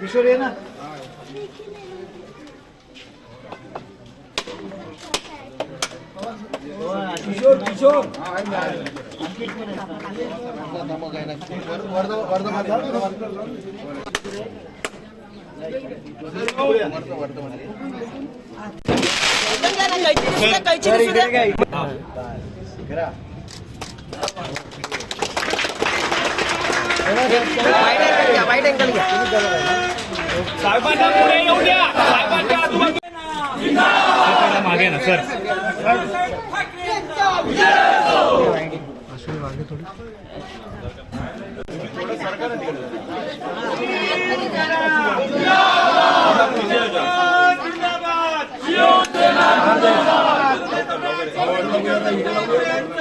किशोर ये ना किशोर किशोर साहेबांना पुढे येऊ द्या साहेबांच्या आजूबाजूला मागे ना सर हम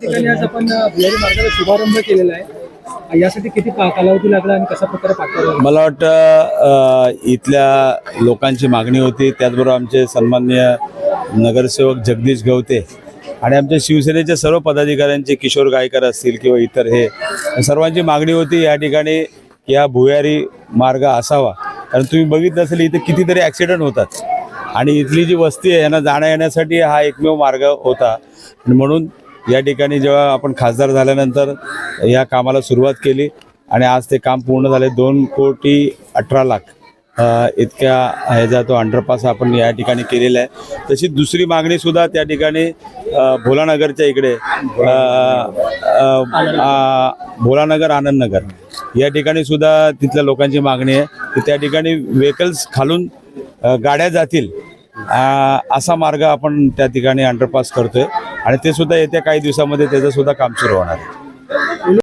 ठिकाणी आज आपण भुयारी मार्गाचा शुभारंभ केलेला आहे. यासाठी किती कालावधी लागला आणि कशा प्रकारे पाठवला मला वाटतं इथल्या लोकांची मागणी होती. त्याचबरोबर आमचे सन्मान्य नगरसेवक जगदीश गवते आणि आमच्या शिवसेनेच्या सर्व पदाधिकाऱ्यांचे किशोर गायकर असतील किंवा इतर हे सर्वांची मागणी होती. या ठिकाणी या भुयारी मार्ग असावा. कारण तुम्ही बघितलं असेल इथे कितीतरी ॲक्सिडेंट होतात. आणि इथली जी वस्ती आहे यांना जाण्या येण्यासाठी हा एकमेव मार्ग होता. म्हणून या ठिकाणी जेव्हा आपण खासदार झाल्यानंतर या कामाला सुरुवात केली. आणि आज ते काम पूर्ण झाले. दोन कोटी अठरा लाख इतक्या ह्याचा तो अंडरपास आपण या ठिकाणी केलेला आहे. तशी दुसरी मागणी सुद्धा त्या ठिकाणी भोलानगरच्या इकडे भोलानगर आनंदनगर. या ठिकाणी सुद्धा तिथल्या लोकांची मागणी आहे की त्या ठिकाणी व्हेकल्स खालून गाड्या जातील असा मार्ग आपण त्या ठिकाणी अंडरपास करतोय. आणि ते सुद्धा येत्या काही दिवसामध्ये त्याचं सुद्धा काम सुरू होणार आहे.